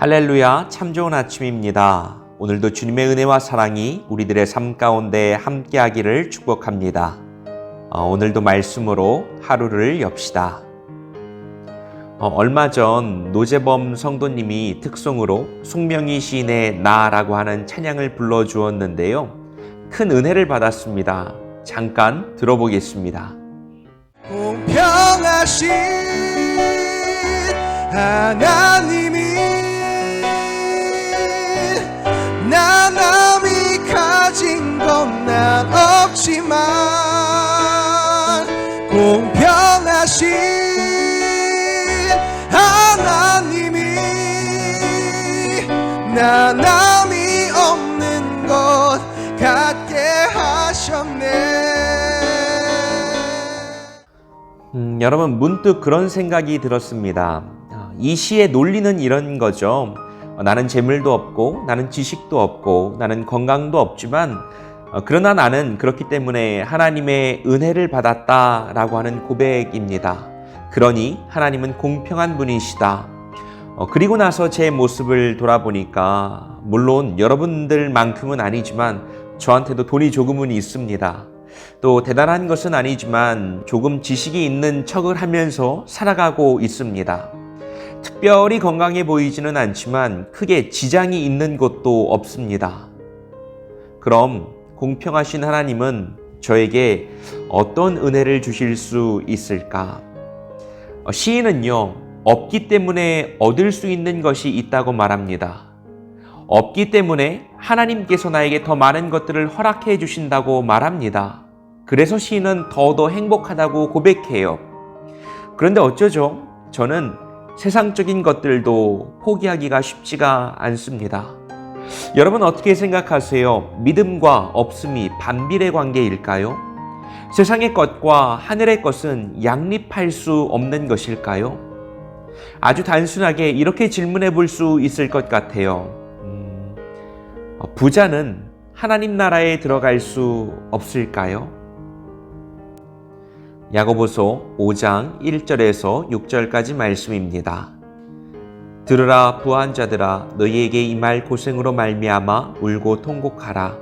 할렐루야, 참 좋은 아침입니다. 오늘도 주님의 은혜와 사랑이 우리들의 삶 가운데 함께하기를 축복합니다. 어, 오늘도 말씀으로 하루를 엽시다. 어, 얼마 전 노재범 성도님이 특송으로 숙명이 시인의 나라고 하는 찬양을 불러주었는데요. 큰 은혜를 받았습니다. 잠깐 들어보겠습니다. 공평하신 하나님이 같게 하셨네 음, 여러분 문득 그런 생각이 들었습니다. 아, 이 시의 논리는 이런 거죠. 어, 나는 재물도 없고 나는 지식도 없고 나는 건강도 없지만 어, 그러나 나는 그렇기 때문에 하나님의 은혜를 받았다라고 하는 고백입니다. 그러니 하나님은 공평한 분이시다. 어, 그리고 나서 제 모습을 돌아보니까 물론 여러분들만큼은 아니지만 저한테도 돈이 조금은 있습니다. 또 대단한 것은 아니지만 조금 지식이 있는 척을 하면서 살아가고 있습니다. 특별히 건강해 보이지는 않지만 크게 지장이 있는 것도 없습니다. 그럼 공평하신 하나님은 저에게 어떤 은혜를 주실 수 있을까? 어, 시인은요, 없기 때문에 얻을 수 있는 것이 있다고 말합니다. 없기 때문에 하나님께서 나에게 더 많은 것들을 허락해 주신다고 말합니다. 그래서 시인은 더더 행복하다고 고백해요. 그런데 어쩌죠? 저는 세상적인 것들도 포기하기가 쉽지가 않습니다. 여러분 어떻게 생각하세요? 믿음과 없음이 반비례 관계일까요? 세상의 것과 하늘의 것은 양립할 수 없는 것일까요? 아주 단순하게 이렇게 질문해 볼 수 있을 것 같아요. 음, 부자는 하나님 나라에 들어갈 수 없을까요? 야고보서 5장 1절에서 6절까지 말씀입니다. 들으라 부한 자들아 너희에게 이 말 고생으로 말미암아 울고 통곡하라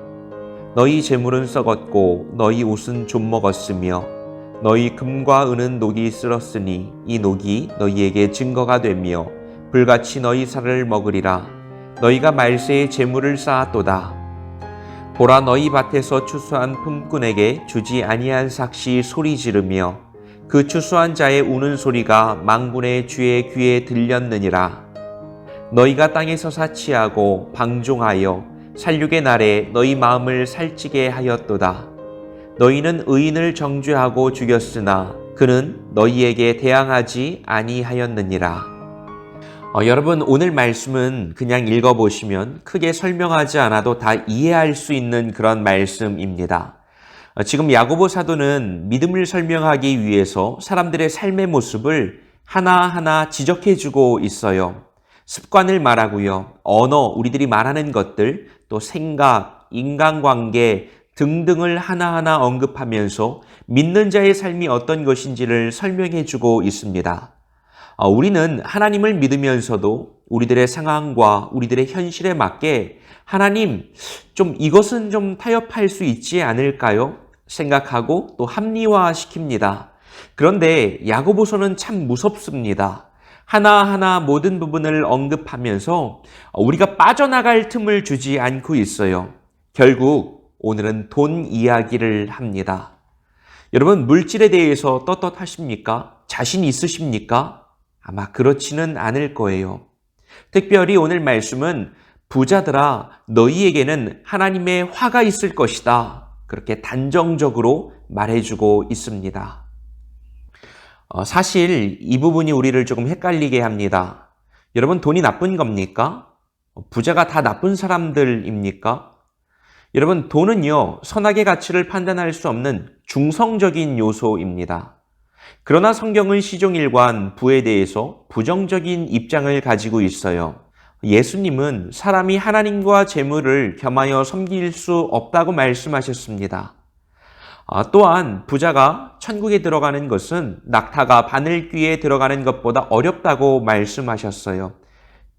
너희 재물은 썩었고 너희 옷은 좀 먹었으며 너희 금과 은은 녹이 쓸었으니 이 녹이 너희에게 증거가 되며 불같이 너희 살을 먹으리라 너희가 말세에 재물을 쌓았도다. 보라 너희 밭에서 추수한 품꾼에게 주지 아니한 삭시 소리 지르며 그 추수한 자의 우는 소리가 망군의 주의 귀에 들렸느니라. 너희가 땅에서 사치하고 방종하여 살육의 날에 너희 마음을 살찌게 하였도다. 너희는 의인을 정죄하고 죽였으나 그는 너희에게 대항하지 아니하였느니라 어, 여러분 오늘 말씀은 그냥 읽어보시면 크게 설명하지 않아도 다 이해할 수 있는 그런 말씀입니다. 어, 지금 야고보 사도는 믿음을 설명하기 위해서 사람들의 삶의 모습을 하나하나 지적해주고 있어요. 습관을 말하고요. 언어, 우리들이 말하는 것들, 또 생각, 인간관계 등등을 하나하나 언급하면서 믿는 자의 삶이 어떤 것인지를 설명해주고 있습니다. 어, 우리는 하나님을 믿으면서도 우리들의 상황과 우리들의 현실에 맞게 하나님, 좀 이것은 좀 타협할 수 있지 않을까요? 생각하고 또 합리화시킵니다. 그런데 야고보서는 참 무섭습니다. 하나하나 모든 부분을 언급하면서 우리가 빠져나갈 틈을 주지 않고 있어요. 결국 오늘은 돈 이야기를 합니다. 여러분, 물질에 대해서 떳떳하십니까? 자신 있으십니까? 아마 그렇지는 않을 거예요. 특별히 오늘 말씀은 부자들아 너희에게는 하나님의 화가 있을 것이다. 그렇게 단정적으로 말해주고 있습니다. 어, 사실 이 부분이 우리를 조금 헷갈리게 합니다. 여러분 돈이 나쁜 겁니까? 부자가 다 나쁜 사람들입니까? 여러분 돈은요 선악의 가치를 판단할 수 없는 중성적인 요소입니다. 그러나 성경은 시종일관 부에 대해서 부정적인 입장을 가지고 있어요. 예수님은 사람이 하나님과 재물을 겸하여 섬길 수 없다고 말씀하셨습니다. 아, 또한 부자가 천국에 들어가는 것은 낙타가 바늘 귀에 들어가는 것보다 어렵다고 말씀하셨어요.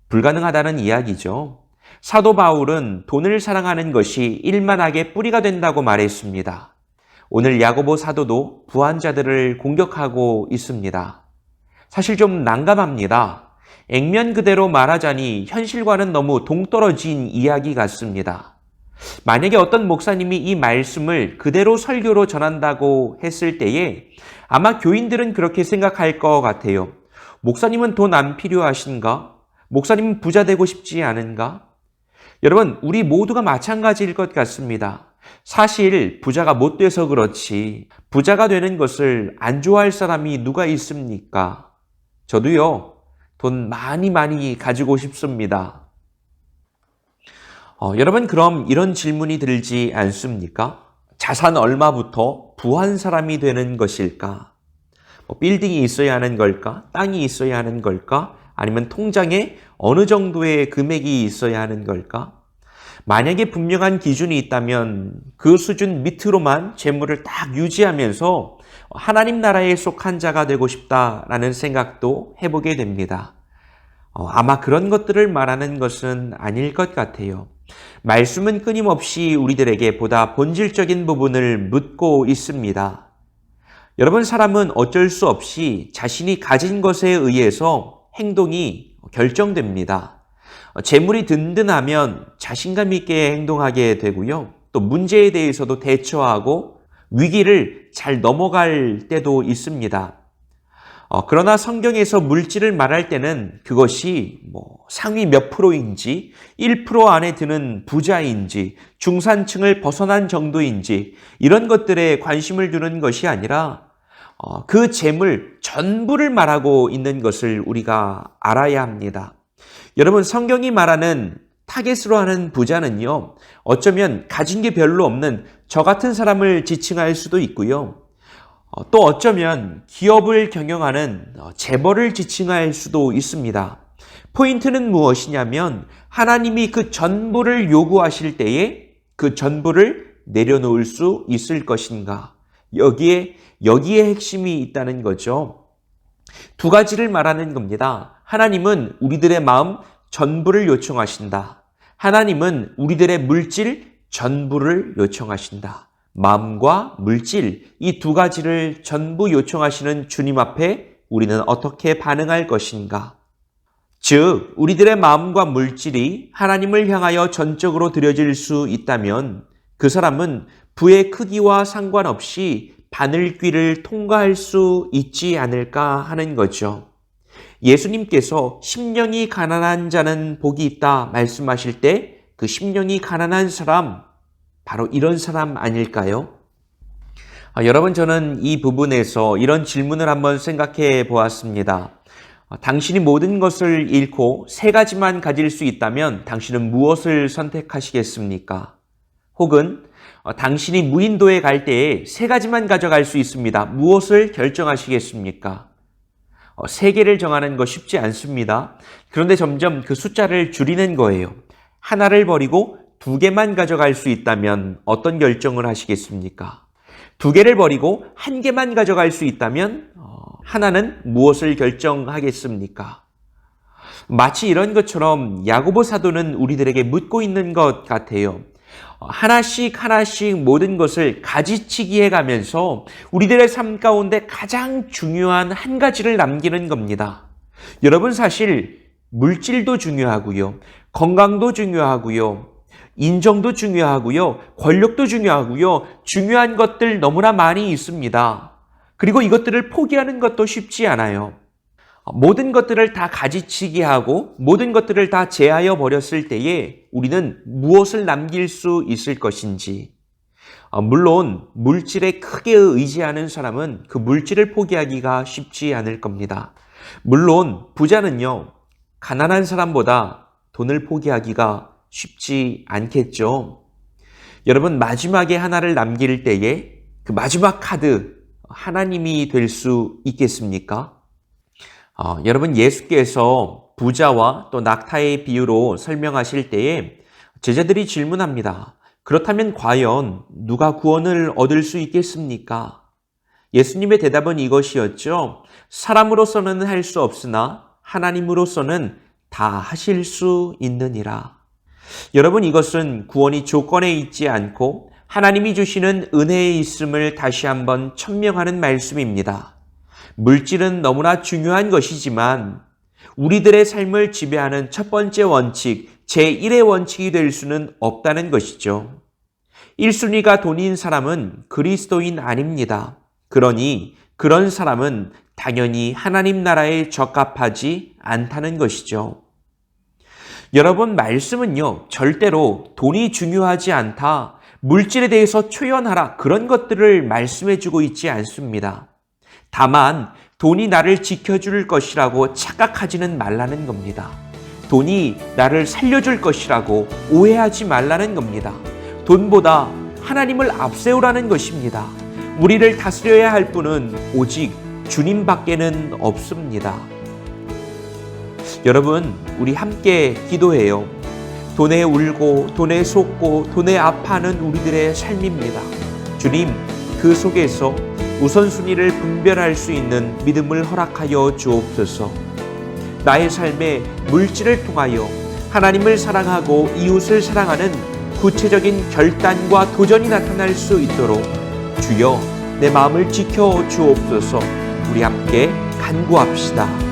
불가능하다는 이야기죠. 사도 바울은 돈을 사랑하는 것이 일만하게 뿌리가 된다고 말했습니다. 오늘 야고보 사도도 부한자들을 공격하고 있습니다. 사실 좀 난감합니다. 액면 그대로 말하자니 현실과는 너무 동떨어진 이야기 같습니다. 만약에 어떤 목사님이 이 말씀을 그대로 설교로 전한다고 했을 때에 아마 교인들은 그렇게 생각할 것 같아요. 목사님은 돈 안 필요하신가? 목사님은 부자 되고 싶지 않은가? 여러분, 우리 모두가 마찬가지일 것 같습니다. 사실 부자가 못 돼서 그렇지 부자가 되는 것을 안 좋아할 사람이 누가 있습니까? 저도요, 돈 많이 많이 가지고 싶습니다. 어, 여러분, 그럼 이런 질문이 들지 않습니까? 자산 얼마부터 부한 사람이 되는 것일까? 뭐 빌딩이 있어야 하는 걸까? 땅이 있어야 하는 걸까? 아니면 통장에 어느 정도의 금액이 있어야 하는 걸까? 만약에 분명한 기준이 있다면 그 수준 밑으로만 재물을 딱 유지하면서 하나님 나라에 속한 자가 되고 싶다라는 생각도 해보게 됩니다. 어, 아마 그런 것들을 말하는 것은 아닐 것 같아요. 말씀은 끊임없이 우리들에게 보다 본질적인 부분을 묻고 있습니다. 여러분, 사람은 어쩔 수 없이 자신이 가진 것에 의해서 행동이 결정됩니다. 어, 재물이 든든하면 자신감 있게 행동하게 되고요. 또 문제에 대해서도 대처하고 위기를 잘 넘어갈 때도 있습니다. 어, 그러나 성경에서 물질을 말할 때는 그것이 뭐 상위 몇 프로인지, 1% 안에 드는 부자인지, 중산층을 벗어난 정도인지, 이런 것들에 관심을 두는 것이 아니라, 어, 그 재물 전부를 말하고 있는 것을 우리가 알아야 합니다. 여러분, 성경이 말하는 타겟으로 하는 부자는요, 어쩌면 가진 게 별로 없는 저 같은 사람을 지칭할 수도 있고요. 어, 또 어쩌면 기업을 경영하는 어, 재벌을 지칭할 수도 있습니다. 포인트는 무엇이냐면 하나님이 그 전부를 요구하실 때에 그 전부를 내려놓을 수 있을 것인가. 여기에, 여기에 핵심이 있다는 거죠. 두 가지를 말하는 겁니다. 하나님은 우리들의 마음 전부를 요청하신다. 하나님은 우리들의 물질 전부를 요청하신다. 마음과 물질, 이 두 가지를 전부 요청하시는 주님 앞에 우리는 어떻게 반응할 것인가? 즉, 우리들의 마음과 물질이 하나님을 향하여 전적으로 드려질 수 있다면 그 사람은 부의 크기와 상관없이 바늘귀를 통과할 수 있지 않을까 하는 거죠. 예수님께서 심령이 가난한 자는 복이 있다 말씀하실 때 그 심령이 가난한 사람, 바로 이런 사람 아닐까요? 아, 여러분, 저는 이 부분에서 이런 질문을 한번 생각해 보았습니다. 아, 당신이 모든 것을 잃고 세 가지만 가질 수 있다면 당신은 무엇을 선택하시겠습니까? 혹은 어, 당신이 무인도에 갈 때에 세 가지만 가져갈 수 있습니다. 무엇을 결정하시겠습니까? 어, 세 개를 정하는 거 쉽지 않습니다. 그런데 점점 그 숫자를 줄이는 거예요. 하나를 버리고 두 개만 가져갈 수 있다면 어떤 결정을 하시겠습니까? 두 개를 버리고 한 개만 가져갈 수 있다면 어, 하나는 무엇을 결정하겠습니까? 마치 이런 것처럼 야고보 사도는 우리들에게 묻고 있는 것 같아요. 어, 하나씩 하나씩 모든 것을 가지치기 해 가면서 우리들의 삶 가운데 가장 중요한 한 가지를 남기는 겁니다. 여러분 사실 물질도 중요하고요. 건강도 중요하고요. 인정도 중요하고요. 권력도 중요하고요. 중요한 것들 너무나 많이 있습니다. 그리고 이것들을 포기하는 것도 쉽지 않아요. 모든 것들을 다 가지치기 하고 모든 것들을 다 제하여 버렸을 때에 우리는 무엇을 남길 수 있을 것인지. 어, 물론 물질에 크게 의지하는 사람은 그 물질을 포기하기가 쉽지 않을 겁니다. 물론 부자는요, 가난한 사람보다 돈을 포기하기가 쉽지 않겠죠. 여러분, 마지막에 하나를 남길 때에 그 마지막 카드, 하나님이 될 수 있겠습니까? 어, 여러분, 예수께서 부자와 또 낙타의 비유로 설명하실 때에 제자들이 질문합니다. 그렇다면 과연 누가 구원을 얻을 수 있겠습니까? 예수님의 대답은 이것이었죠. 사람으로서는 할 수 없으나 하나님으로서는 다 하실 수 있느니라. 여러분 이것은 구원이 조건에 있지 않고 하나님이 주시는 은혜에 있음을 다시 한번 천명하는 말씀입니다. 물질은 너무나 중요한 것이지만 우리들의 삶을 지배하는 첫 번째 원칙, 제1의 원칙이 될 수는 없다는 것이죠. 1순위가 돈인 사람은 그리스도인 아닙니다. 그러니 그런 사람은 당연히 하나님 나라에 적합하지 않다는 것이죠. 여러분, 말씀은요, 절대로 돈이 중요하지 않다, 물질에 대해서 초연하라, 그런 것들을 말씀해주고 있지 않습니다. 다만, 돈이 나를 지켜줄 것이라고 착각하지는 말라는 겁니다. 돈이 나를 살려줄 것이라고 오해하지 말라는 겁니다. 돈보다 하나님을 앞세우라는 것입니다. 우리를 다스려야 할 분은 오직 주님밖에는 없습니다. 여러분, 우리 함께 기도해요. 돈에 울고, 돈에 속고, 돈에 아파하는 우리들의 삶입니다. 주님, 그 속에서 우선순위를 분별할 수 있는 믿음을 허락하여 주옵소서. 나의 삶에 물질을 통하여 하나님을 사랑하고 이웃을 사랑하는 구체적인 결단과 도전이 나타날 수 있도록 주여 내 마음을 지켜 주옵소서 우리 함께 간구합시다.